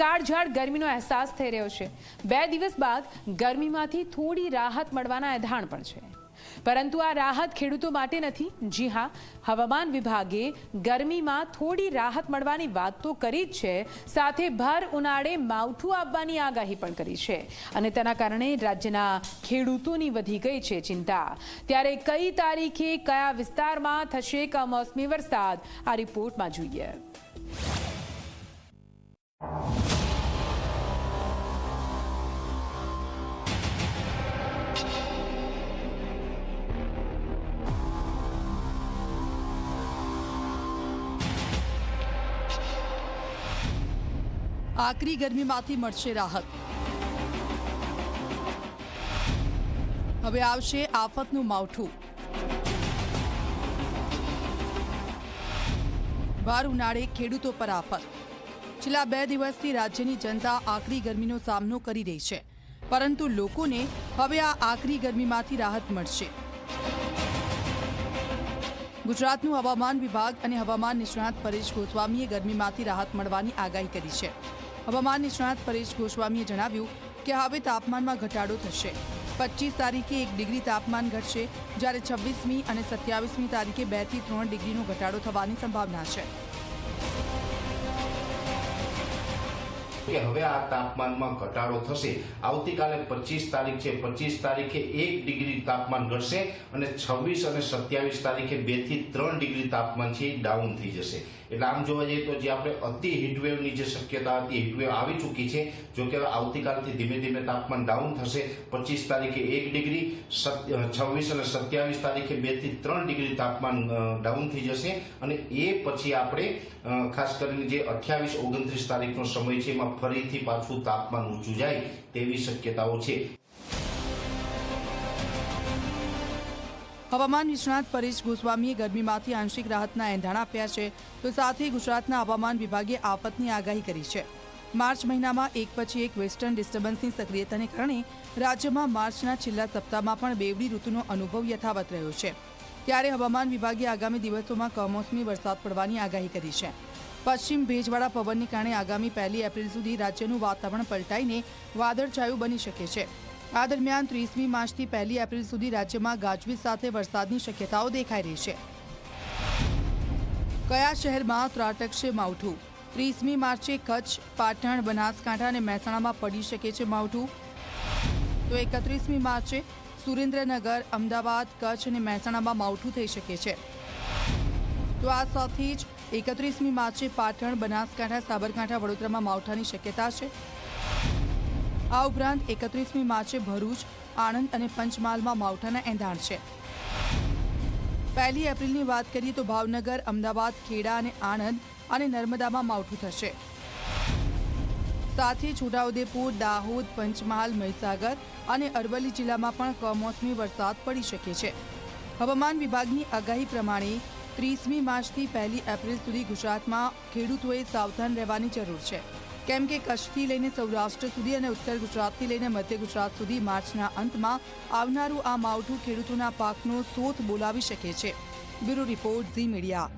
કાળઝાળ ગરમીનો અહેસાસ થઈ રહ્યો છે. બે દિવસ બાદ ગરમીમાંથી થોડી રાહત મળવાના એધાણ પણ છે. પરંતુ આ રાહત ખેડૂતો માટે નથી. જી હા, હવામાન વિભાગે ગરમીમાં થોડી રાહત મળવાની વાત તો કરી જ છે. સાથે ભર ઉનાળે માવઠું આવવાની આગાહી પણ કરી છે. અને તેના કારણે રાજ્યના ખેડૂતોની વધી ગઈ છે ચિંતા. ત્યારે કઈ તારીખે કયા વિસ્તારમાં થશે કમોસમી વરસાદ? આ રિપોર્ટમાં જોઈએ. આકરી ગરમીમાંથી મળશે રાહત. હવે આવશે આફતનું માવઠું. વાર ઉનાળે ખેડૂતો પર આફત. છેલ્લા બે દિવસથી રાજ્યની જનતા આકરી ગરમીનો સામનો કરી રહી છે. પરંતુ લોકોને હવે આ આકરી ગરમીમાંથી રાહત મળશે. ગુજરાતનું હવામાન વિભાગ અને હવામાન નિષ્ણાત પરેશ ગોસ્વામીએ ગરમીમાંથી રાહત મળવાની આગાહી કરી છે. હવામાન નિષ્ણાત પરેશ ગોસ્વામીએ જણાવ્યું કે હવે તાપમાનમાં ઘટાડો થશે. પચીસ તારીખે એક ડિગ્રી તાપમાન ઘટશે, જ્યારે છવ્વીસમી અને સત્યાવીસમી તારીખે બેથી ત્રણ ડિગ્રીનો ઘટાડો થવાની સંભાવના છે. કે હવે આ તાપમાનમાં ઘટાડો થશે. આવતીકાલે પચીસ તારીખ છે. પચીસ તારીખે એક ડિગ્રી તાપમાન ઘટશે અને છવ્વીસ અને સત્યાવીસ તારીખે બેથી ત્રણ ડિગ્રી તાપમાન છે ડાઉન થઈ જશે. એટલે આમ જોવા જઈએ તો જે આપણે અતિ હીટવેવની જે શક્યતા હતી, હીટવેવ આવી ચૂકી છે, જો કે આવતીકાલથી ધીમે ધીમે તાપમાન ડાઉન થશે. પચીસ તારીખે એક ડિગ્રી છવ્વીસ અને સત્યાવીસ તારીખે બેથી ત્રણ ડિગ્રી તાપમાન ડાઉન થઈ જશે. અને એ પછી આપણે ખાસ કરીને જે અઠ્યાવીસ, ઓગણત્રીસ તારીખનો સમય છે, એમાં ફરીથી પાછું તાપમાન ઊંચું જાય તેવી શક્યતાઓ છે. હવામાન નિષ્ણાત પરેશ ગોસ્વામીએ ગરમીમાંથી આંશિક રાહતના એંધાણ આપ્યા છે, તો સાથે ગુજરાતના હવામાન વિભાગે આફતની આગાહી કરી છે. માર્ચ મહિનામાં એક પછી એક વેસ્ટર્ન ડિસ્ટર્બન્સની સક્રિયતાને કારણે રાજ્યમાં માર્ચના છેલ્લા સપ્તાહમાં પણ બેવડી ઋતુનો અનુભવ યથાવત રહ્યો છે. ત્યારે હવામાન વિભાગે આગામી દિવસોમાં કમોસમી વરસાદ પડવાની આગાહી કરી છે. પશ્ચિમ ભેજવાળા પવનને કારણે આગામી પહેલી એપ્રિલ સુધી રાજ્યનું વાતાવરણ પલટાઈને વાદળછાયું બની શકે છે. આ દરમિયાન ત્રીસમી માર્ચથી પહેલી એપ્રિલ સુધી રાજ્યમાં ગાજવીજ સાથે વરસાદની શક્યતાઓ દેખાઈ રહી છે. કયા શહેરમાં ત્રાટકશે માવઠું? ત્રીસમી માર્ચે કચ્છ, પાટણ, બનાસકાંઠા અને મહેસાણામાં પડી શકે છે માવઠું. તો એકત્રીસમી માર્ચે સુરેન્દ્રનગર, અમદાવાદ, કચ્છ અને મહેસાણામાં માવઠું થઈ શકે છે. તો આ સાથે જ એકત્રીસમી માર્ચે પાટણ, બનાસકાંઠા, સાબરકાંઠા, વડોદરામાં માવઠાની શક્યતા છે. આ ઉપરાંત એકત્રીસમી માર્ચે ભરૂચ, આણંદ અને પંચમહાલમાં માવઠાના એંધાણ છે. પહેલી એપ્રિલની વાત કરીએ તો ભાવનગર, અમદાવાદ, ખેડા અને આણંદ અને નર્મદામાં માવઠું થશે. સાથે છોટાઉદેપુર, દાહોદ, પંચમહાલ, મહીસાગર અને અરવલ્લી જિલ્લામાં પણ કમોસમી વરસાદ પડી શકે છે. હવામાન વિભાગની આગાહી પ્રમાણે ત્રીસમી માર્ચથી પહેલી એપ્રિલ સુધી ગુજરાતમાં ખેડૂતોએ સાવધાન રહેવાની જરૂર છે. કેમ કે કચ્છથી લઈને સૌરાષ્ટ્ર સુધી અને ઉત્તર ગુજરાતથી લઈને મધ્ય ગુજરાત સુધી માર્ચના અંતમાં આવનારું આ માવઠું ખેડૂતોના પાકનો સોથ બોલાવી શકે છે. Bureau report Zee media.